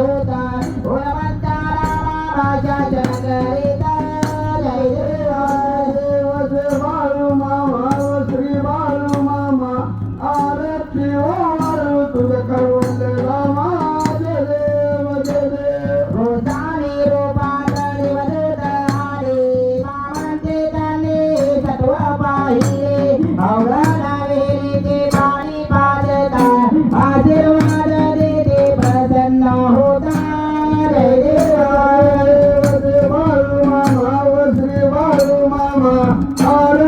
Oh, yeah, man, da, da, da, taught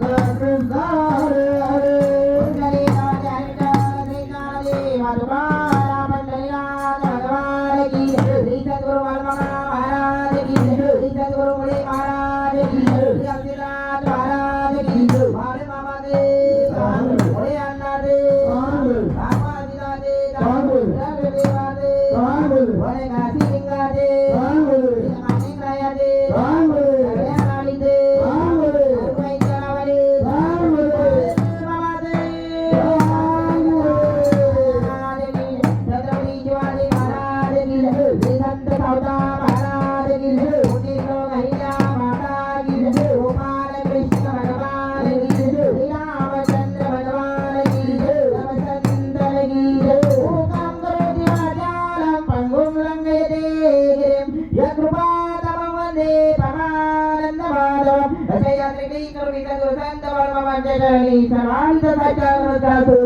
वैकलीकृमितदुर्गन्धवर्ममञ्जनी सर्वान्तसच्चानुदातु